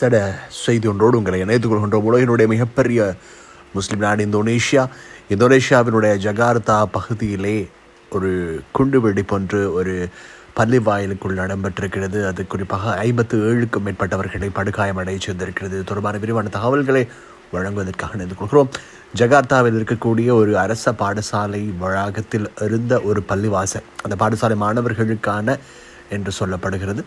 சட செய்தி ஒன்றோடு உங்களை இணைத்துக் கொள்கின்றோம் உலகினுடைய மிகப்பெரிய முஸ்லீம் நாடு இந்தோனேஷியா. இந்தோனேஷியாவினுடைய ஜகார்த்தா பகுதியிலே ஒரு குண்டு வெடிப்பொன்று ஒரு பள்ளி வாயிலுக்குள் இடம்பெற்றிருக்கிறது. அது குறிப்பாக ஐம்பத்து ஏழுக்கும் மேற்பட்டவர்களை படுகாயமடைய செய்திருக்கிறது. தொடர்பான விரிவான தகவல்களை வழங்குவதற்காக இணைந்து கொள்கிறோம். ஜகார்த்தாவில் இருக்கக்கூடிய ஒரு அரச பாடசாலை வளாகத்தில் இருந்த ஒரு பள்ளிவாசல் அந்த பாடசாலை மாணவர்களுக்கான என்று சொல்லப்படுகிறது.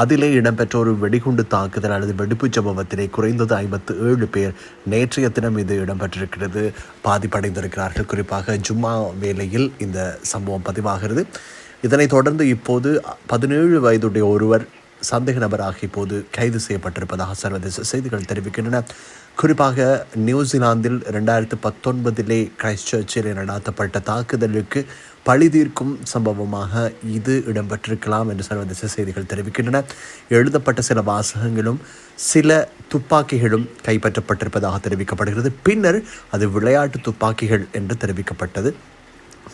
அதிலே இடம்பெற்ற ஒரு வெடிகுண்டு தாக்குதல் அல்லது வெடிப்புச் சம்பவத்திலே குறைந்தது ஐம்பத்து ஏழு பேர் நேற்றைய தினம் இது இடம்பெற்றிருக்கிறது. பாதிப்படைந்திருக்கிறார்கள். குறிப்பாக ஜும்மா வேளையில் இந்த சம்பவம் பதிவாகிறது. இதனைத் தொடர்ந்து இப்போது பதினேழு வயதுடைய ஒருவர் சந்தேக நபராக இப்போது கைது செய்யப்பட்டிருப்பதாக சர்வதேச செய்திகள் தெரிவிக்கின்றன. குறிப்பாக நியூசிலாந்தில் ரெண்டாயிரத்து பத்தொன்பதிலே கிரைஸ்ட் சர்ச்சில் நடாத்தப்பட்ட தாக்குதலுக்கு பழி தீர்க்கும் சம்பவமாக இது இடம்பெற்றிருக்கலாம் என்று சர்வதேச செய்திகள் தெரிவிக்கின்றன. எழுதப்பட்ட சில வாசகங்களும் சில துப்பாக்கிகளும் கைப்பற்றப்பட்டிருப்பதாக தெரிவிக்கப்படுகிறது. பின்னர் அது விளையாட்டு துப்பாக்கிகள் என்று தெரிவிக்கப்பட்டது.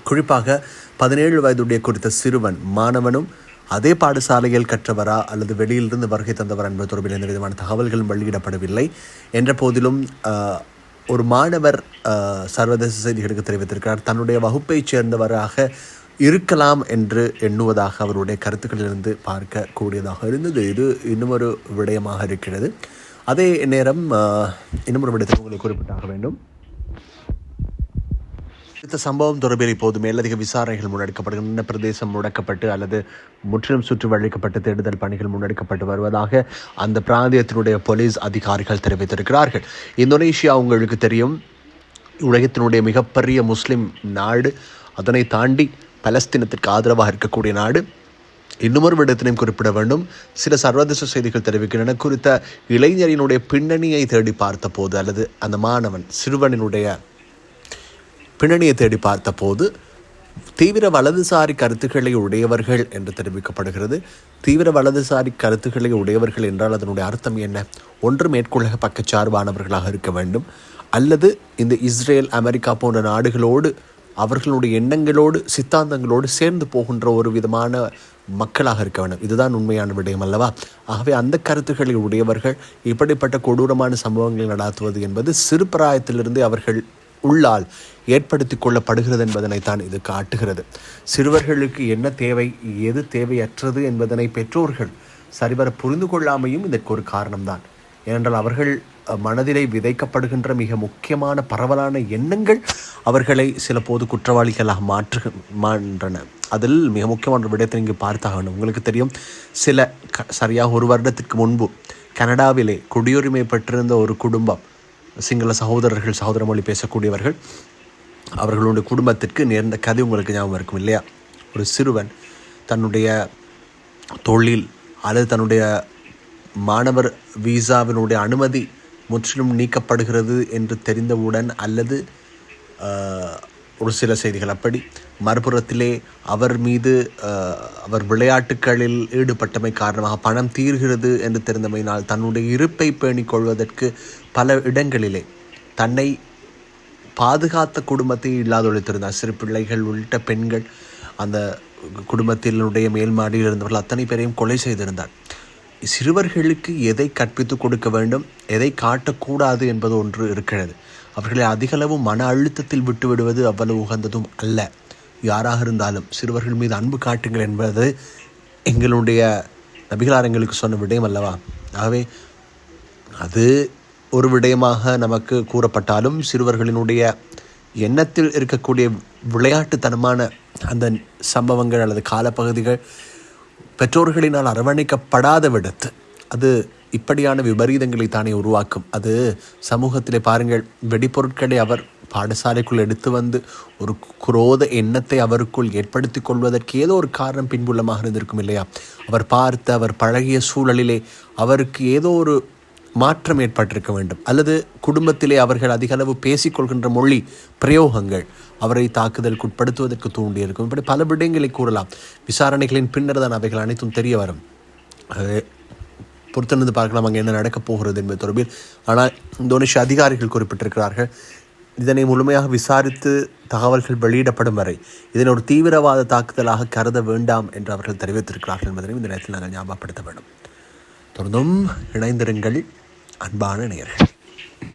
குறிப்பாக பதினேழு வயதுடைய குறித்த சிறுவன் மாணவனும் அதே பாடசாலையில் கற்றவரா அல்லது வெளியிலிருந்து வருகை தந்தவரா என்பது தொடர்பில் எந்த விதமான தகவல்களும் வெளியிடப்படவில்லை. என்ற போதிலும் ஒரு மாணவர் சர்வதேச செய்திகளுக்கு தெரிவித்திருக்கிறார். தன்னுடைய வகுப்பைச் சேர்ந்தவராக இருக்கலாம் என்று எண்ணுவதாக அவருடைய கருத்துக்களிலிருந்து பார்க்கக்கூடியதாக இருந்தது. இது இன்னும் ஒரு விடயமாக இருக்கிறது. அதே நேரம் இன்னும் ஒரு விடயத்தை உங்களுக்கு குறிப்பிட்டாக வேண்டும். இந்த சம்பவம் தொடர்பில் இப்போது மேலதிக விசாரணைகள் முன்னெடுக்கப்படுகின்றன. பிரதேசம் முடக்கப்பட்டு அல்லது முற்றிலும் சுற்றி வளைக்கப்பட்டு தேடுதல் பணிகள் முன்னெடுக்கப்பட்டு வருவதாக அந்த பிராந்தியத்தினுடைய போலீஸ் அதிகாரிகள் தெரிவித்திருக்கிறார்கள். இந்தோனேஷியா உங்களுக்கு தெரியும். உலகத்தினுடைய மிகப்பெரிய முஸ்லிம் நாடு. அதனை தாண்டி பலஸ்தீனத்திற்கு ஆதரவாக இருக்கக்கூடிய நாடு. இன்னுமொரு விடத்தினையும் குறிப்பிட வேண்டும். சில சர்வதேச செய்திகள் தெரிவிக்கின்றன. குறித்த இளைஞரினுடைய பின்னணியை தேடி பார்த்தபோது அல்லது அந்த மாணவன் சிறுவனினுடைய பின்னணியை தேடி பார்த்தபோது தீவிர வலதுசாரி கருத்துக்களை உடையவர்கள் என்று தெரிவிக்கப்படுகிறது. தீவிர வலதுசாரி கருத்துக்களை உடையவர்கள் என்றால் அதனுடைய அர்த்தம் என்ன? ஒன்று மேற்குலக பக்கச்சார்பானவர்களாக இருக்க வேண்டும். அல்லது இந்த இஸ்ரேல் அமெரிக்கா போன்ற நாடுகளோடு அவர்களுடைய எண்ணங்களோடு சித்தாந்தங்களோடு சேர்ந்து போகின்ற ஒரு விதமான மக்களாக இருக்க வேண்டும். இதுதான் உண்மையான விடயம் அல்லவா? ஆகவே அந்த கருத்துக்களை உடையவர்கள் இப்படிப்பட்ட கொடூரமான சம்பவங்களை நடாத்துவது என்பது சிறு பிராயத்திலிருந்தே அவர்கள் உள்ளால் ஏற்படுத்தி கொள்ளப்படுகிறது என்பதனைத்தான் இது காட்டுகிறது. சிறுவர்களுக்கு என்ன தேவை எது தேவையற்றது என்பதனை பெற்றோர்கள் சரிவர புரிந்து கொள்ளாமையும் இதற்கு ஒரு காரணம்தான். ஏனென்றால் அவர்கள் மனதிலே விதைக்கப்படுகின்ற மிக முக்கியமான பரவலான எண்ணங்கள் அவர்களை சில போது குற்றவாளிகளாக மாற்றுகின்றன அதில் மிக முக்கியமான விடயத்தை இங்கு பார்த்தாக வேண்டும் உங்களுக்கு தெரியும் சில க சரியாக ஒரு வருடத்திற்கு முன்பு கனடாவிலே குடியுரிமை பெற்றிருந்த ஒரு குடும்பம் சிங்கள சகோதரர்கள் சகோதர மொழி பேசக்கூடியவர்கள் அவர்களுடைய குடும்பத்திற்கு நேர்ந்த கதை உங்களுக்கு ஞாபகம் இருக்கும் இல்லையா? ஒரு சிறுவன் தன்னுடைய தொழில் அல்லது தன்னுடைய மாணவர் வீசாவினுடைய அனுமதி முற்றிலும் நீக்கப்படுகிறது என்று தெரிந்தவுடன் அல்லது ஒரு சில செய்திகள் அப்படி. மறுபுறத்திலே அவர் மீது அவர் விளையாட்டுகளில் ஈடுபட்டமை காரணமாக பணம் தீர்கிறது என்று தெரிந்தமையினால் தன்னுடைய இருப்பை பேணிக் கொள்வதற்கு பல இடங்களிலே தன்னை பாதுகாத்த குடும்பத்தை இல்லாதொழித்திருந்தார் சிறு பிள்ளைகள் உள்ளிட்ட பெண்கள் அந்த குடும்பத்தினுடைய மேல்மாடியில் இருந்தவர்கள் அத்தனை பேரையும் கொலை செய்திருந்தார். சிறுவர்களுக்கு எதை கற்பித்துக் கொடுக்க வேண்டும் எதை காட்டக்கூடாது என்பது ஒன்று இருக்கிறது. அவர்களை அதிகளவு மன அழுத்தத்தில் விட்டுவிடுவது அவ்வளவு உகந்ததும் அல்ல. யாராக இருந்தாலும் சிறுவர்கள் மீது அன்பு காட்டுங்கள் என்பது எங்களுடைய நபிகளார் எங்களுக்கு சொன்ன விடயம் அல்லவா? ஆகவே அது ஒரு விடயமாக நமக்கு கூறப்பட்டாலும் சிறுவர்களினுடைய எண்ணத்தில் இருக்கக்கூடிய விளையாட்டுத்தனமான அந்த சம்பவங்கள் அல்லது காலப்பகுதிகள் பெற்றோர்களினால் அரவணைக்கப்படாத விடத்து அது இப்படியான விபரீதங்களை தானே உருவாக்கும். அது சமூகத்திலே பாருங்கள் வெடிப்பொருட்களை அவர் பாடசாலைக்குள் எடுத்து வந்து ஒரு குரோத எண்ணத்தை அவருக்குள் ஏற்படுத்தி கொள்வதற்கு ஏதோ ஒரு காரணம் பின்புலமாக இருந்திருக்கும் இல்லையா? அவர் பார்த்து அவர் பழகிய சூழலிலே அவருக்கு ஏதோ ஒரு மாற்றம் ஏற்பட்டிருக்க வேண்டும். அல்லது குடும்பத்திலே அவர்கள் அதிக அளவு பேசிக்கொள்கின்ற மொழி பிரயோகங்கள் அவரை தாக்குதலுக்கு உட்படுத்துவதற்கு தூண்டியிருக்கும். இப்படி பல விடயங்களை கூறலாம். விசாரணைகளின் பின்னர் தான் அவைகள் அனைத்தும் தெரிய வரும். அது பொறுத்திருந்து பார்க்கலாம் அங்கே என்ன நடக்கப் போகிறது என்பது தொடர்பில். ஆனால் இந்தோனேஷிய அதிகாரிகள் குறிப்பிட்டிருக்கிறார்கள் இதனை முழுமையாக விசாரித்து தகவல்கள் வெளியிடப்படும் வரை இதனை ஒரு தீவிரவாத தாக்குதலாக கருத வேண்டாம் என்று அவர்கள் தெரிவித்திருக்கிறார்கள் என்பதையும் இந்த நேரத்தில் நாங்கள் ஞாபகப்படுத்த வேண்டும். தொடர்ந்தும் இணைந்திருங்கள் அன்பான நேயர்கள்.